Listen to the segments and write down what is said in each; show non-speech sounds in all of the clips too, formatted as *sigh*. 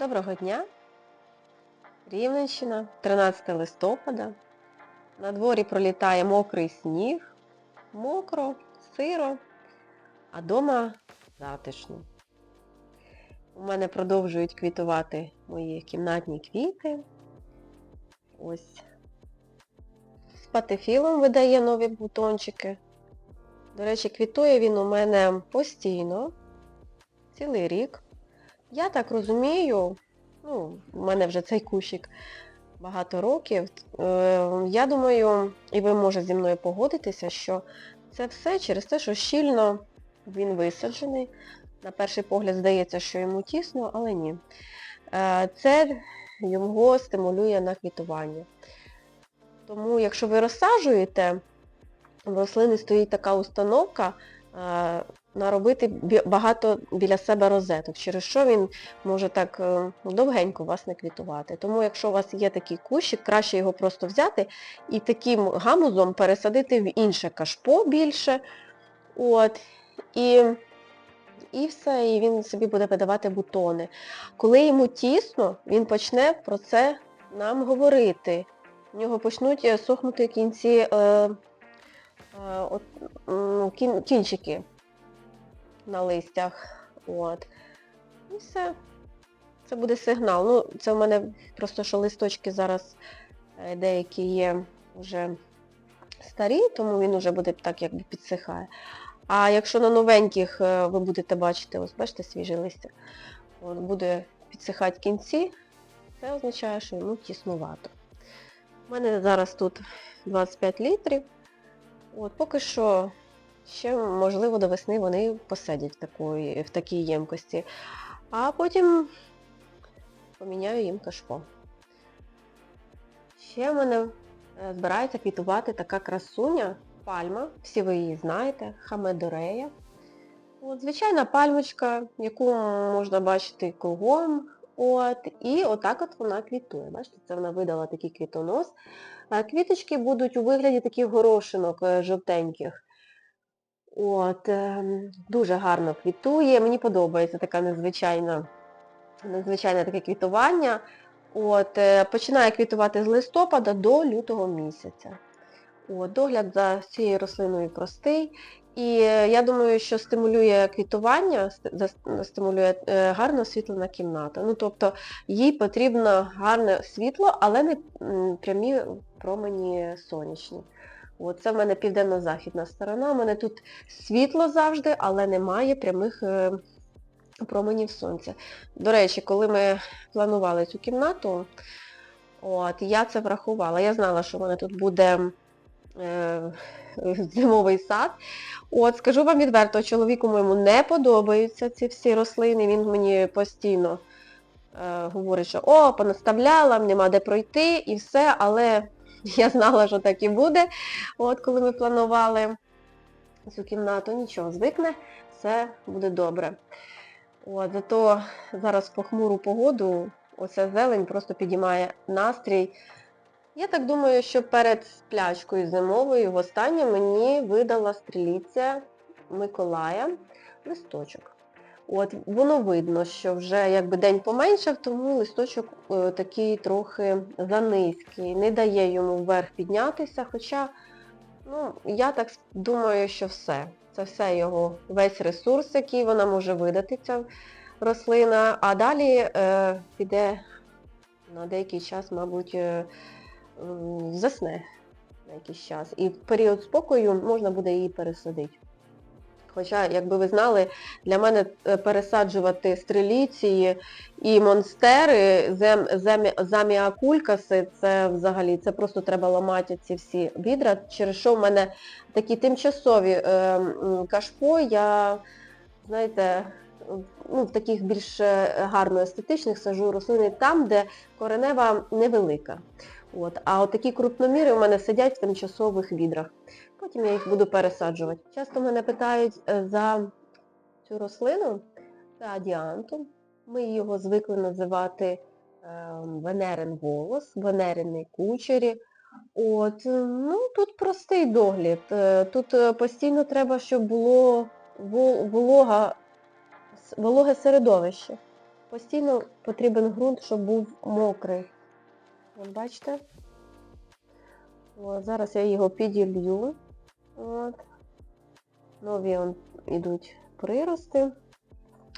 Доброго дня! Рівненщина, 13 листопада. На дворі пролітає мокрий сніг, мокро, сиро, а дома затишно. У мене продовжують квітувати мої кімнатні квіти. Ось. З патефілом видає нові бутончики. До речі, квітує він у мене постійно, цілий рік. Я так розумію, ну, у мене вже цей кущик багато років. Е, Я думаю, і ви можете зі мною погодитися, що це все через те, що щільно він висаджений. На перший погляд здається, що йому тісно, але ні. Е, Це його стимулює на квітування. Тому, якщо ви розсаджуєте, в рослини стоїть така установка, е, наробити багато біля себе розеток, через що він може так е, довгенько вас не квітувати. Тому якщо у вас є такий кущик, краще його просто взяти і таким гамузом пересадити в інше кашпо більше. От, і, і все, і він собі буде видавати бутони. Коли йому тісно, він почне про це нам говорити. В нього почнуть е, сохнути кінці, е, е, кін, кінчики на листях. От. І все. Це буде сигнал. Ну, це в мене просто що листочки зараз е, деякі є вже старі, тому він вже буде так якби підсихає. А якщо на новеньких е, ви будете бачити, ось бачите, свіже листя, от, буде підсихати кінці, це означає, що йому тіснувато. У мене зараз тут 25 літрів. От, поки що ще, можливо, до весни вони посадять такої, в такій ємкості. А потім поміняю їм кашпо. Ще в мене е, збирається квітувати така красуня, пальма, всі ви її знаєте, хамедорея. От, звичайна пальмочка, яку можна бачити кругом. От, і отак от вона квітує. Бачите, це вона видала такий квітонос. Квіточки будуть у вигляді таких горошинок е, жовтеньких. От, ем, дуже гарно квітує. Мені подобається така незвичайна, незвичайне таке квітування. От, е, починає квітувати з листопада до лютого місяця. От, догляд за цією рослиною простий. І е, я думаю, що стимулює квітування, стимулює е, гарно освітлена кімната. Ну, тобто їй потрібно гарне світло, але не прямі промені сонячні. От, це в мене південно-західна сторона. У мене тут світло завжди, але немає прямих е, променів сонця. До речі, коли ми планували цю кімнату, от, я це врахувала. Я знала, що в мене тут буде е, *laughs* зимовий сад. От, скажу вам відверто, чоловіку моєму не подобаються ці всі рослини, він мені постійно е, говорить, що о, понаставляла, нема де пройти і все, але *laughs* я знала, що так і буде. От коли ми планували цю кімнату, нічого, звикне, все буде добре. От, зато зараз в похмуру погоду оця зелень просто підіймає настрій. Я так думаю, що перед сплячкою зимовою востаннє мені видала стріліця Миколая листочок. От, воно видно, що вже якби день поменшав, тому листочок е, такий трохи занизький, не дає йому вверх піднятися, хоча, ну, я так думаю, що все. Це все його, весь ресурс, який вона може видати, ця рослина, а далі е, піде на деякий час, мабуть, е, засне на якийсь час. І в період спокою можна буде її пересадити. Хоча, якби ви знали, для мене е, пересаджувати стреліції і монстери, зем, земі, заміакулькаси, це взагалі, це просто треба ламати ці всі відра, через що в мене такі тимчасові е, кашпо, я, знаєте, ну, в таких більш е, гарно естетичних сажу рослини там, де коренева невелика. От. А от крупноміри у мене сидять в тимчасових відрах. Потім я їх буду пересаджувати. Часто мене питають е, за цю рослину, це адіантум. Ми його звикли називати е, венерин волос, венериний кучері. От, е, ну, тут простий догляд. Е, Тут постійно треба, щоб було волога, вологе середовище. Постійно потрібен ґрунт, щоб був мокрий. От бачите? От, зараз я його піділью. От. Нові он, ідуть прирости.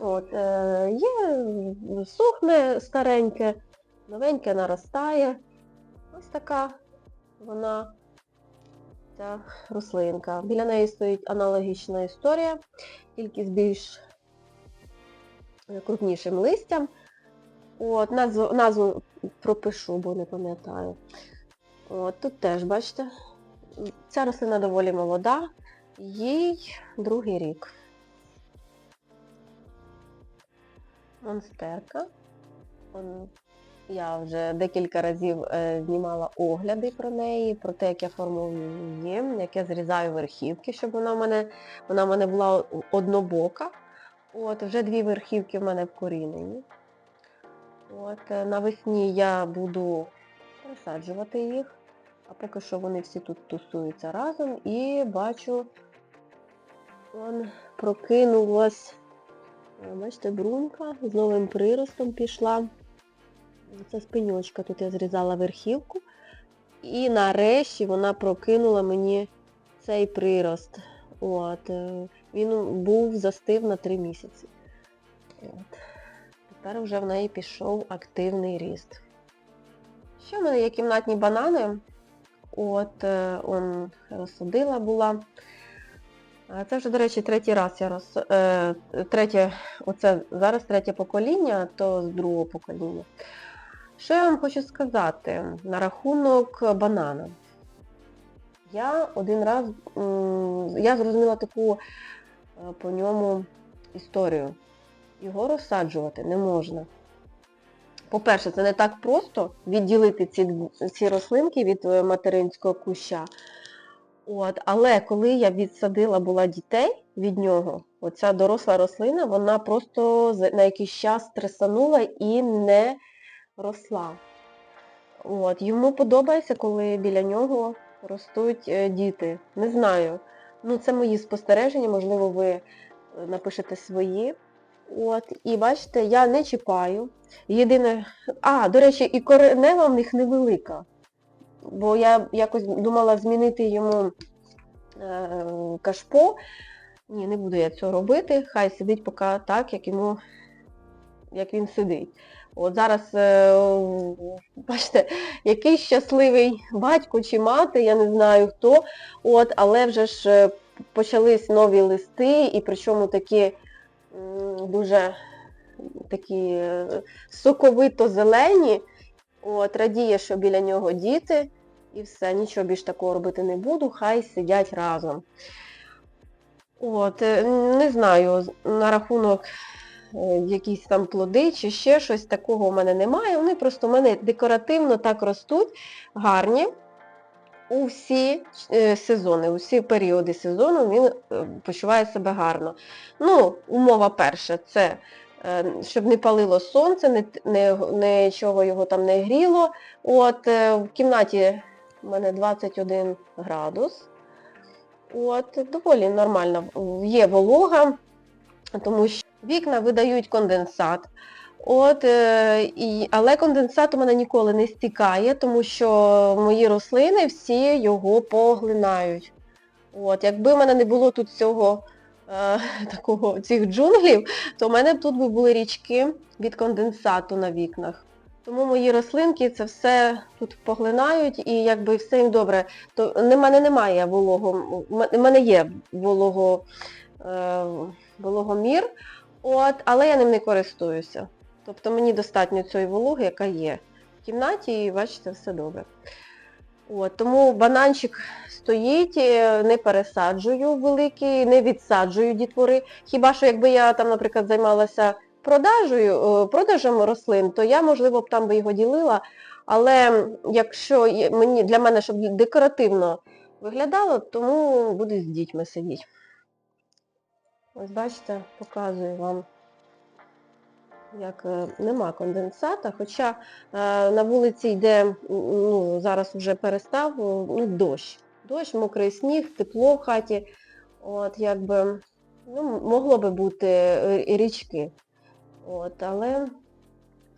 От, е, є сухне стареньке, новеньке наростає. Ось така вона, ця рослинка. Біля неї стоїть аналогічна історія, тільки з більш е, крупнішим листям. От, назву, назву пропишу, бо не пам'ятаю. Тут теж, бачите, ця рослина доволі молода, їй другий рік. Монстерка. Он- Я вже декілька разів е, знімала огляди про неї, про те, як я формую її, як я зрізаю верхівки, щоб вона в мене, вона в мене була однобока. От, вже дві верхівки в мене вкорінені. От, е, навесні я буду пересаджувати їх, а поки що вони всі тут тусуються разом і бачу, он прокинулась, е, бачите, брунька з новим приростом пішла. Це спиньочка, тут я зрізала верхівку. І нарешті вона прокинула мені цей прирост. От, е, він був застив на 3 місяці. От. Тепер вже в неї пішов активний ріст. Ще в мене є кімнатні банани. От, е, он розсадила була. Це вже, до речі, третій раз я роз... е, третє, оце зараз третє покоління, то з другого покоління. Що я вам хочу сказати на рахунок банана? Я один раз, я зрозуміла таку е, по ньому історію. Його розсаджувати не можна. По-перше, це не так просто відділити ці, ці рослинки від е, материнського куща. От, але коли я відсадила була дітей від нього, оця доросла рослина, вона просто на якийсь час стресанула і не росла. От, йому подобається, коли біля нього ростуть е, діти. Не знаю. Ну, це мої спостереження, можливо, ви е, напишете свої. От, і бачите, я не чіпаю. Єдине. А, до речі, і коренева в них невелика. Бо я якось думала змінити йому е, кашпо. Ні, не буду я цього робити. Хай сидить поки так, як йому, як він сидить. От зараз, е, бачите, який щасливий батько чи мати, я не знаю хто, от, але вже ж е, почались нові листи, і причому такі дуже такі е, соковито зелені. От, радіє, що біля нього діти, і все, нічого більш такого робити не буду, хай сидять разом. От, е, не знаю, на рахунок е, якісь там плоди чи ще щось такого в мене немає. Вони просто в мене декоративно так ростуть, гарні. У всі е, сезони, у всі періоди сезону він е, почуває себе гарно. Ну, умова перша, це е, щоб не палило сонце, нічого його там не гріло. От, в кімнаті в мене 21 градус. От, доволі нормально. Є волога, тому що вікна видають конденсат. От, е, і, але конденсат у мене ніколи не стікає, тому що мої рослини всі його поглинають. От, якби в мене не було тут цього е, *laughs* такого, цих джунглів, то в мене б тут були річки від конденсату на вікнах. Тому мої рослинки це все тут поглинають і якби все їм добре. То в мене немає волого, в мене є волого, е, вологомір, от, але я ним не користуюся. Тобто мені достатньо цієї вологи, яка є в кімнаті, і бачите, все добре. От, тому бананчик стоїть, е, не пересаджую великий, не відсаджую дітвори. Хіба що якби я там, наприклад, займалася продажею, е, продажем рослин, то я, можливо, б там би його ділила. Але якщо мені, для мене, щоб декоративно виглядало, тому буду з дітьми сидіти. Ось бачите, показую вам, як е, нема конденсата, хоча е, на вулиці йде, ну, зараз вже перестав, ну, дощ. Дощ, мокрий сніг, тепло в хаті. От, якби, ну, могло би бути е, річки. От, але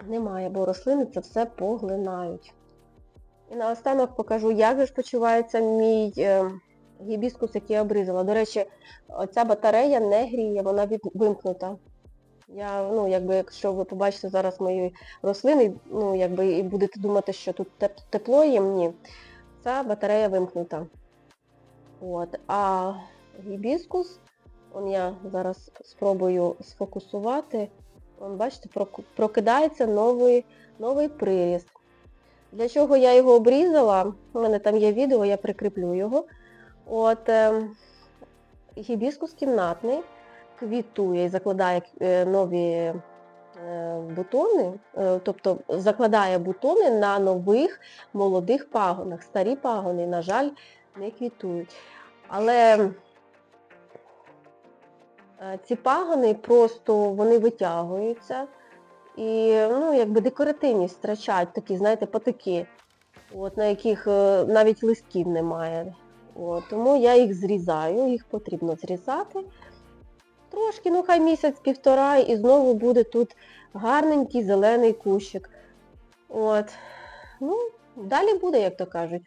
немає, бо рослини це все поглинають. І наостанок покажу, як же ж почувається мій гібіскус, який я обрізала. До речі, оця батарея не гріє, вона вимкнута. Я, ну, якби, якщо ви побачите зараз мої рослини, ну, якби, і будете думати, що тут тепло їм, ні. Ця батарея вимкнута. От. А гібіскус, он я зараз спробую сфокусувати. Вон, бачите, прокидається новий, новий приріст. Для чого я його обрізала? У мене там є відео, я прикріплю його. От, е, гібіскус кімнатний квітує і закладає е, нові е, бутони, е, тобто закладає бутони на нових молодих пагонах. Старі пагони, на жаль, не квітують. Але ці пагони просто вони витягуються і ну, якби декоративність втрачають такі, знаєте, патики, от, на яких навіть листків немає. От, тому я їх зрізаю, їх потрібно зрізати. Трошки, ну хай місяць-півтора, і знову буде тут гарненький зелений кущик. От. Ну, далі буде, як то кажуть.